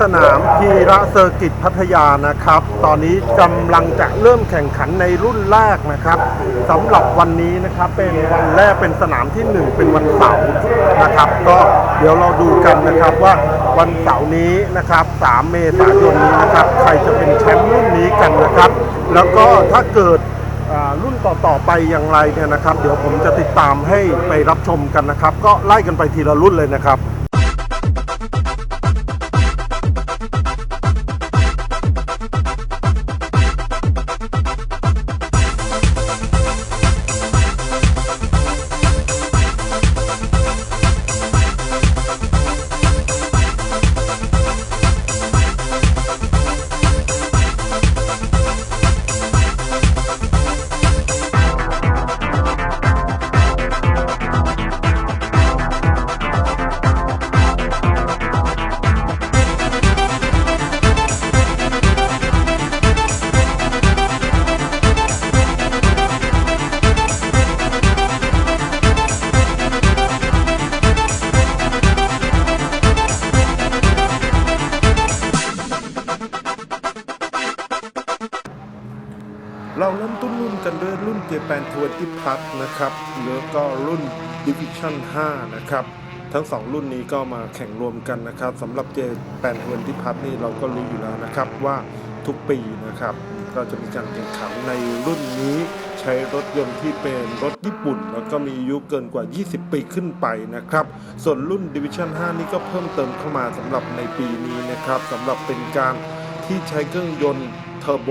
สนามพีระเซอร์กิตพัทยานะครับ ตอนนี้กำลังจะเริ่มแข่งขันในรุ่นแรกนะครับสำหรับวันนี้นะครับเป็นวันแรกเป็นสนามที่หนึ่งเป็นวันเสาร์นะครับ ก็เดี๋ยวเราดูกันนะครับว่าวันเสาร์นี้นะครับ 3 เมษายนนี้นะครับ ใครจะเป็นแชมป์รุ่นนี้กันนะครับ แล้วก็ถ้าเกิดรุ่นต่อๆไปอย่างไรเนี่ยนะครับ เดี๋ยวผมจะติดตามให้ไปรับชมกันนะครับ ก็ไล่กันไปทีละรุ่นเลยนะครับ พัทนะครับแล้วก็รุ่น Division 5 นะครับ ทั้งสองรุ่นนี้ก็มาแข่งรวมกันนะครับสำหรับเจแปนทวนที่พัทนี่เราก็รู้อยู่แล้วนะครับว่าทุกปีนะครับก็จะมีการแข่งขันในรุ่นนี้ใช้รถยนต์ที่เป็นรถญี่ปุ่น แล้วก็มีอายุเกินกว่า 20 ปีขึ้นไปนะครับ ส่วนรุ่น Division 5 นี่ก็เพิ่มเติมเข้ามาสำหรับในปีนี้นะครับสำหรับเป็นการที่ใช้เครื่องยนต์เทอร์โบ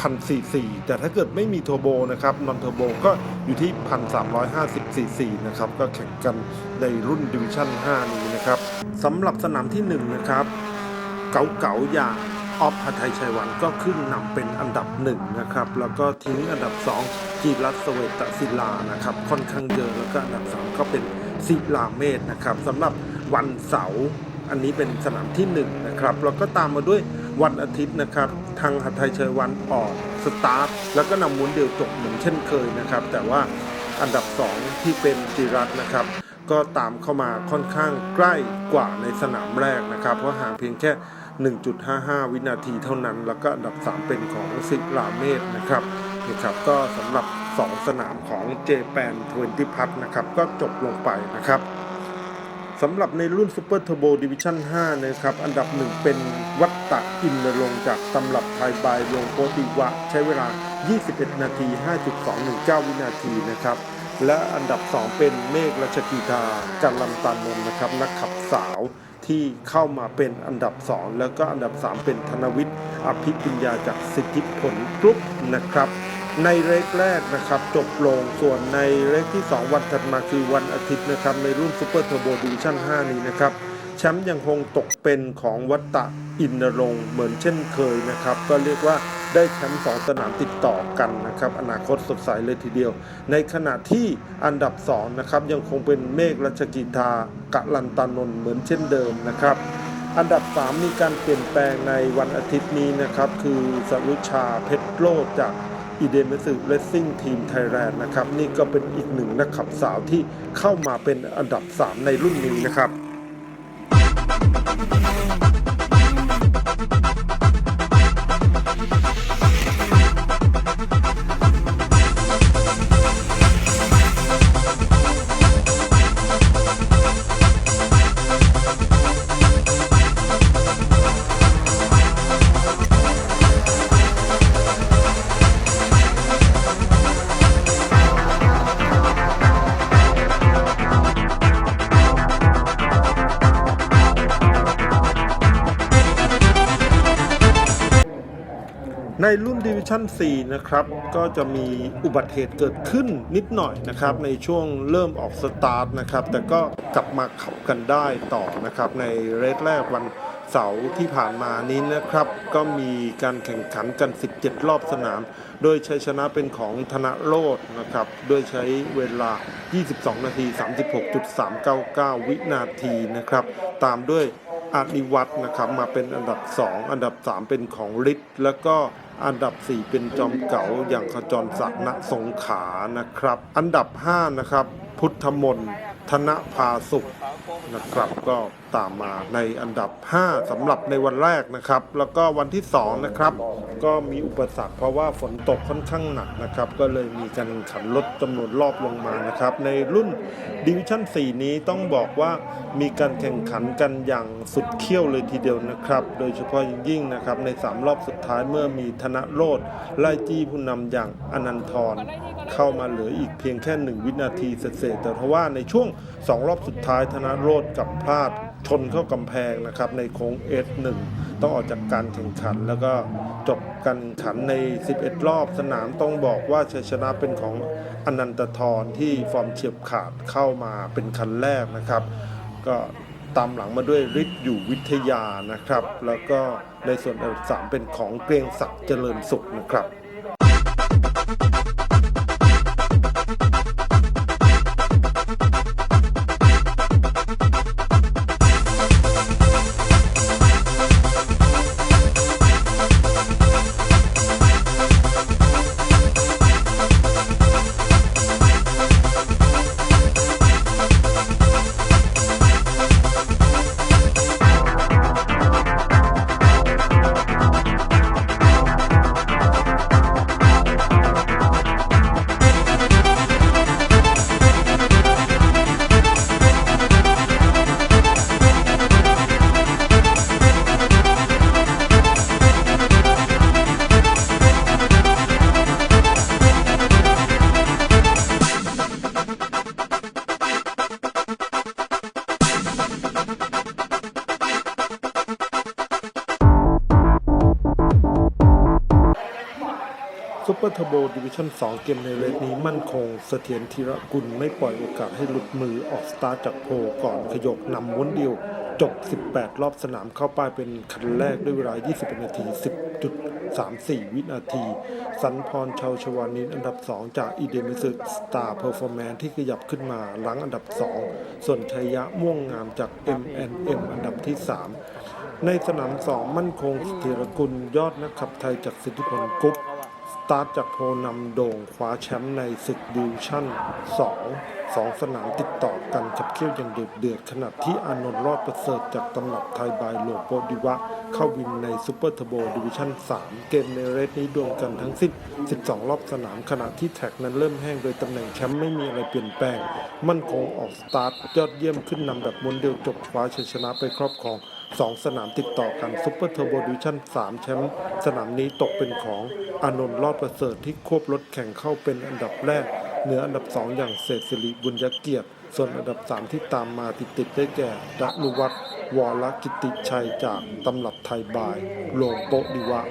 พันสี่สี่แต่ถ้าเกิดไม่มีเทอร์โบนะครับนอนเทอร์โบก็อยู่ที่พันสามร้อยห้าสิบซีซีนะครับก็แข่งกันในรุ่นดิวิชั่น 5 นี้นะครับสำหรับสนามที่ 1 นะครับ เก๋าๆอย่างออฟพัทไทยชัยวันก็ขึ้นนำเป็นอันดับหนึ่งนะครับ แล้วก็ทิ้งอันดับ 2 จีรัสเสเวตศิลานะครับ ค่อนข้างเยอะแล้วก็อันดับ 3 ก็เป็นศิลาเมธนะครับสำหรับวันเสาร์อันนี้เป็นสนามที่ 1 นะครับ แล้วก็ตามมาด้วย วันอาทิตย์นะครับ ทางหัทยชัยวันออกสตาร์ทแล้วก็นำม้วนเดียวจบเหมือนเช่นเคยนะครับ แต่ว่าอันดับ 2 ที่เป็นจิรัตนะครับ ก็ตามเข้ามาค่อนข้างใกล้กว่าในสนามแรกนะครับ เพราะห่างเพียงแค่ 1.55 วินาทีเท่านั้น แล้วก็อันดับ 3 เป็นของสิลาเมธนะครับนะครับก็สำหรับ 2 สนามของเจแปนทเวนตี้พัทนะครับ ก็จบลงไปนะครับสำหรับในรุ่น Super Turbo Division 5นะครับ อันดับ 1 เป็นวัต ตะอินนรงจากตำรับไทยบายลงโปติวะ ใช้เวลา 21 นาที 5.219 วินาทีนะครับ และอันดับ 2 เป็นเมฆรัชกีทากัลลันตานนท์นะครับ นักขับสาวที่เข้ามาเป็นอันดับ 2 แล้วก็อันดับ 3 เป็นธนวิทย์อภิปิญญาจากสิทธิผลกรุ๊ปนะครับในเลกแรกนะครับจบลงส่วนในเลกที่ 2 วันถัดมาคือวันอาทิตย์นะครับในรุ่น Super Turbo Division 5นี้นะครับ แชมป์ยังคงตกเป็นของวัตตะอินนรงเหมือนเช่นเคยนะครับ ก็เรียกว่าได้แชมป์สองสนามติดต่อกันนะครับ อนาคตสดใสเลยทีเดียว ในขณะที่อันดับ2นะครับยังคงเป็นเมฆรัชกิทากะลันตานนเหมือนเช่นเดิมนะครับ อันดับ 3 มีการเปลี่ยนแปลงในวันอาทิตย์นี้นะครับ คือสรุชาเพชรโลดจากอีเดมสึเลสซิ่งทีมไทยแลนด์นะครับ นี่ก็เป็นอีกหนึ่งนักขับสาวที่เข้ามาเป็นอันดับ 3 ในรุ่นนี้นะครับ Yeah. ในรุ่นดิวิชั่น4นะครับ ก็จะมีอุบัติเหตุเกิดขึ้นนิดหน่อยนะครับ ในช่วงเริ่มออกสตาร์ทนะครับ แต่ก็กลับมาขับกันได้ต่อนะครับ ในเรสแรกวันเสาร์ที่ผ่านมานี้นะครับ ก็มีการแข่งขันกัน 17 รอบสนาม โดยชัยชนะเป็นของธนโรจน์นะครับ โดยใช้เวลา 22 นาที 36.399 วินาทีนะครับ ตามด้วย อานิวัตนะครับมาเป็นอันดับ 2 อันดับ 3 เป็นของฤทธิ์แล้วก็อันดับ 4 เป็นจอมเก๋าอย่างขจรศักดิ์ณสงขานะครับ อันดับ 5 นะครับ พุทธมนต์ธนภาสุข นะครับก็ตามมาในอันดับ 5สำหรับในวันแรกนะครับ แล้วก็วันที่ 2 นะครับ ก็มีอุปสรรคเพราะว่าฝนตกค่อนข้างหนักนะครับ ก็เลยมีการขันลดจำนวนรอบลงมานะครับ ในรุ่นดิวิชั่น 4 นี้ต้องบอกว่ามีการแข่งขันกันอย่างสุดเขี้ยวเลยทีเดียวนะครับ โดยเฉพาะอย่างยิ่งนะครับใน 3 รอบสุดท้ายเมื่อมีธนโรธไล่จี้ผู้นำอย่างอนันทรเข้ามาเหลืออีกเพียงแค่ 1 วินาทีเศษแต่เพราะว่าในช่วง 2 รอบสุดท้ายธนโรธกับพลาดชนเข้ากำแพงนะครับในโค้ง S1 ต้องออกจากการแข่งขัน แล้วก็จบการแข่งขันใน 11 รอบสนามต้องบอกว่าชัยชนะเป็นของอนันตทรที่ฟอร์มเฉียบขาดเข้ามาเป็นคันแรกนะครับ ก็ตามหลังมาด้วยฤทธิ์อยู่วิทยานะครับ แล้วก็ในส่วนอันดับสามเป็นของเกรียงศักดิ์เจริญสุขนะครับ โบดิวิชั่น 2 เกมในเรทนี้มั่นคง เสถียรธีรกุลไม่ปล่อยโอกาสให้หลุดมือออกสตาร์จากโพลก่อนขยกนำม้วนเดียว จบ 18 รอบสนามเข้าป้ายเป็นคันแรกด้วยเวลา21นาที 10.34 วินาที สันพรชาวชวานินอันดับ 2 จากอีเดมิสึสตาร์เพอร์ฟอร์แมนที่ขยับขึ้นมาหลังอันดับ 2 ส่วนชัยยะม่วงงามจาก MNM อันดับที่ 3 ในสนาม 2 มั่นคงเสถียรกุลยอดนักขับไทยจากสิทธิพลกุ๊ ตาร์ทจากโพนำโด่งคว้าแชมป์ในศึกดิวชั่น 2 2 สนามติดต่อกันขับเคี่ยวอย่างเดือดเดือดขณะที่อานนท์รอดประเสริฐจากตำรับไทยบายโลโปดิวะ เข้าวินในซูเปอร์เทโบดิวิชั่น 3 เกมในเรสนี้ดวลกันทั้งสิ้น 12 รอบสนามขณะที่แท็กนั้นเริ่มแห้งโดยตำแหน่งแชมป์ไม่มีอะไรเปลี่ยนแปลง มั่นคงออกสตาร์ทยอดเยี่ยมขึ้นนำแบบมวนเดียวจบคว้าชัยชนะไปครอบครอง สองสนามติดต่อกันซุปเปอร์เทอร์โบดิวชั่น3 แชมป์สนามนี้ตกเป็นของอานนท์รอดประเสริฐที่ควบรถแข่งเข้าเป็นอันดับแรก เหนืออันดับ 2 อย่างเศรษสิริบุญยเกียรติ ส่วนอันดับ 3 ที่ตามมาติดติดได้แก่ดนุวัตวรกิติชัยจากตำรับไทยบายโลโปดิวะ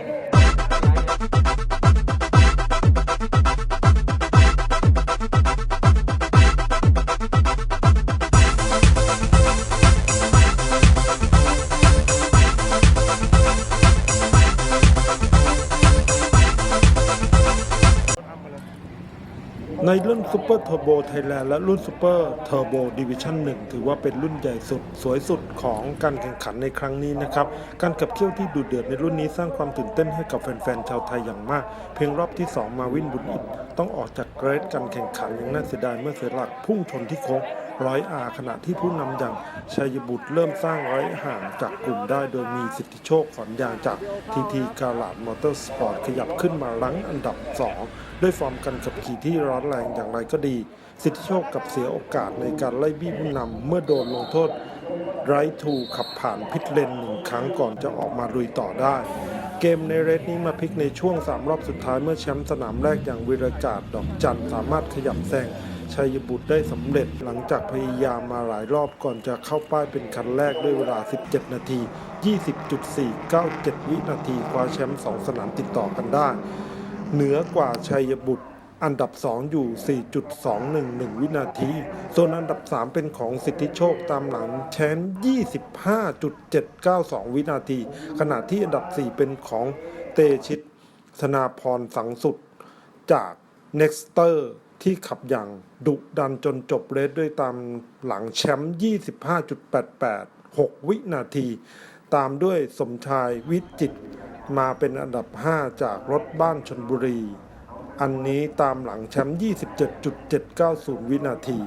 รุ่นซูเปอร์เทอร์โบไทยแลนด์และรุ่นซูเปอร์เทอร์โบดิวิชั่น1ถือว่าเป็นรุ่นใหญ่สุด สวยสุดของการแข่งขันในครั้งนี้นะครับ การขับเคี่ยวที่ดุเดือดในรุ่นนี้สร้างความตื่นเต้นให้กับแฟนๆชาวไทยอย่างมาก เพียงรอบที่ 2 มาวินบุญอิดต้องออกจากเกรดการแข่งขันอย่างน่าเสียดายเมื่อเสียหลักพุ่งชนที่โค้ง ร้อยอาขณะที่ผู้นำอย่างชัยบุตรเริ่มสร้างร้อยห่างจากกลุ่มได้โดยมีสิทธิโชคขอนยางจากทีทีกาลาดมอเตอร์สปอร์ตขยับขึ้นมารั้งอันดับ 2 ด้วยฟอร์มการขับขี่ที่ร้อนแรงอย่างไรก็ดี สิทธิโชคกับเสียโอกาสในการไล่บี้ผู้นำเมื่อโดนลงโทษไรทูขับผ่านพิทเลนหนึ่งครั้งก่อนจะออกมาลุยต่อได้เกมในเรสนี้มาพลิกในช่วง 3 รอบสุดท้ายเมื่อแชมป์สนามแรกอย่างวิรากาศดอกจันทร์สามารถขยับแซง ชัยบุตรได้สำเร็จหลังจากพยายามมาหลายรอบก่อนจะเข้าป้ายเป็นคันแรกด้วยเวลา 17 นาที 20.497 วินาทีคว้าแชมป์2สนามติดต่อกันได้ เหนือกว่าชัยบุตรอันดับ 2 อยู่ 4.211 วินาที ส่วนอันดับ 3 เป็นของสิทธิโชคตามหลังแชมป์25.792 วินาที ขณะที่อันดับ 4 เป็นของเตชิต ธนาพรสังสุดจาก Nexter ที่ขับอย่างดุดันจนจบเรสด้วยตามหลังแชมป์ 25.886 วินาที ตามด้วยสมชายวิจิตมาเป็นอันดับ 5 จากรถบ้านชนบุรี อันนี้ตามหลังแชมป์ 27.790 วินาที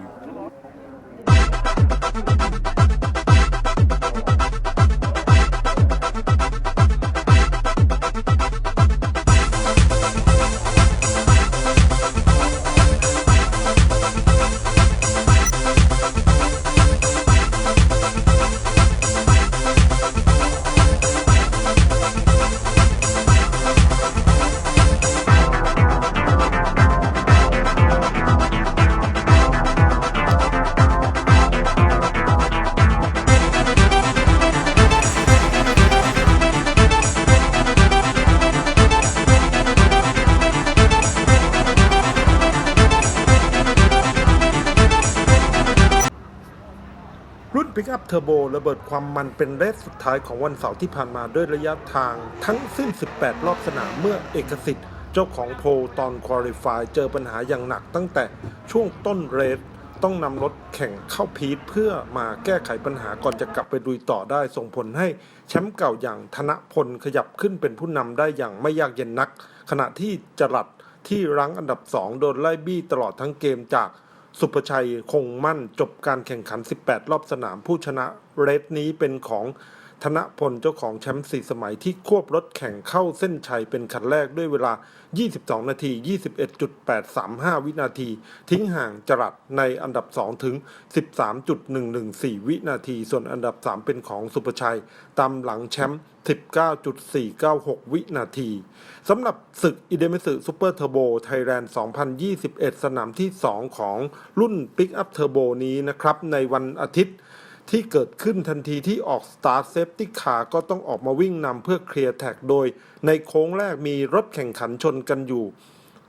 เทอร์โบระเบิดความมันเป็นเรสสุดท้ายของวันเสาร์ที่ผ่านมาด้วยระยะทางทั้งสิ้น 18 รอบสนามเมื่อเอกสิทธิ์ เจ้าของโพลตอนควอลิฟายเจอปัญหาอย่างหนักตั้งแต่ช่วงต้นเรสต้องนำรถแข่งเข้าพีทเพื่อมาแก้ไขปัญหาก่อนจะกลับไปดุยต่อได้ส่งผลให้แชมป์เก่าอย่างธนพลขยับขึ้นเป็นผู้นำได้อย่างไม่ยากเย็นนัก ขณะที่จรัดที่รั้งอันดับ 2 โดนไล่บี้ตลอดทั้งเกมจาก สุประชัยคงมั่นจบการแข่งขัน 18 รอบสนามผู้ชนะเรสนี้เป็นของ ธนพลเจ้าของแชมป์สี่สมัยที่ควบรถแข่งเข้าเส้นชัยเป็นคันแรกด้วยเวลา 22 นาที 21.835 วินาที ทิ้งห่างจรัดในอันดับ 2 ถึง 13.114 วินาที ส่วนอันดับ 3 เป็นของสุประชัย ตามหลังแชมป์ 19.496 วินาทีสำหรับศึกอิเดมิสึซูเปอร์เทอร์โบไทยแลนด์ 2021 สนามที่ 2 ของรุ่น Pick Up Turbo นี้นะครับ ในวันอาทิตย์ ที่เกิดขึ้นทันทีที่ออก Start Safety Car ก็ต้องออกมาวิ่งนำเพื่อเคลียร์แท็กโดย ในโค้งแรกมีรถแข่งขันชนกันอยู่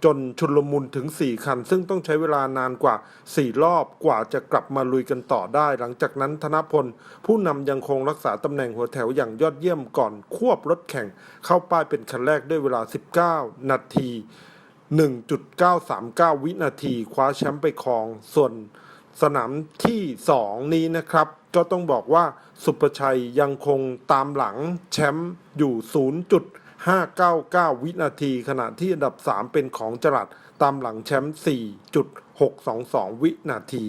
จนชุลมุนถึง 4 คัน ซึ่งต้องใช้เวลานานกว่า 4 รอบกว่าจะกลับมาลุยกันต่อได้ หลังจากนั้นธนพล ผู้นำยังคงรักษาตำแหน่งหัวแถวอย่างยอดเยี่ยมก่อนควบรถแข่ง เข้าป้ายเป็นคันแรกด้วยเวลา 19 นาที 1.939 วินาทีคว้าแชมป์ไปครองส่วนสนามที่ 2 นี้นะครับ ก็ต้องบอกว่าสุประชัยยังคงตามหลังแชมป์อยู่ 0.599 วินาทีขณะที่อันดับ 3 เป็นของจรัดตามหลังแชมป์4.622 วินาที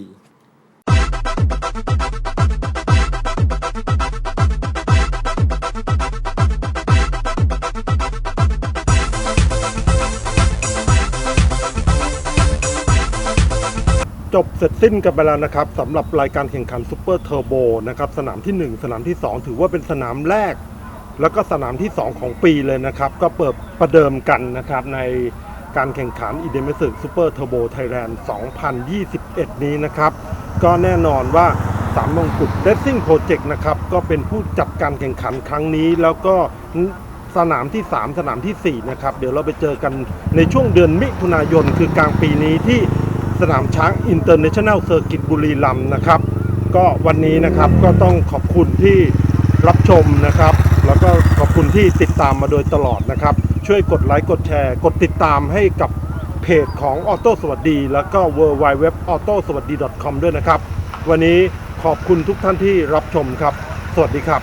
จบเสร็จสิ้นกันไปแล้วนะครับสำหรับรายการแข่งขันซูเปอร์เทอร์โบนะครับสนามที่ 1 สนามที่ 2 ถือว่าเป็นสนามแรก แล้วก็สนามที่ 2 ของปีเลยนะครับ ก็เปิดประเดิมกันนะครับในการแข่งขันอีเดมิสึซูเปอร์เทอร์โบไทยแลนด์ 2021 นี้นะครับ ก็แน่นอนว่าสามมงกุฎเร c ซิ่งโปรเจกต์นะครับก็เป็นผู้จัดการแข่งขันครั้งนี้ แล้วก็สนามที่ 3 สนามทีสี่4 นะครับ เดี๋ยวเราไปเจอกันในช่วงเดือนมิถุนายนคือกลางปีนี้ที่ สนามช้างอินเตอร์เนชั่นแนลเซอร์กิตบุรีรัมย์นะครับ ก็วันนี้นะครับก็ต้องขอบคุณที่รับชมนะครับ แล้วก็ขอบคุณที่ติดตามมาโดยตลอดนะครับ ช่วยกดไลค์กดแชร์ กดติดตามให้กับเพจของออโต้สวัสดี แล้วก็ w w w a u t o s w a s d i c o m ด้วยนะครับ วันนี้ขอบคุณทุกท่านที่รับชมครับ สวัสดีครับ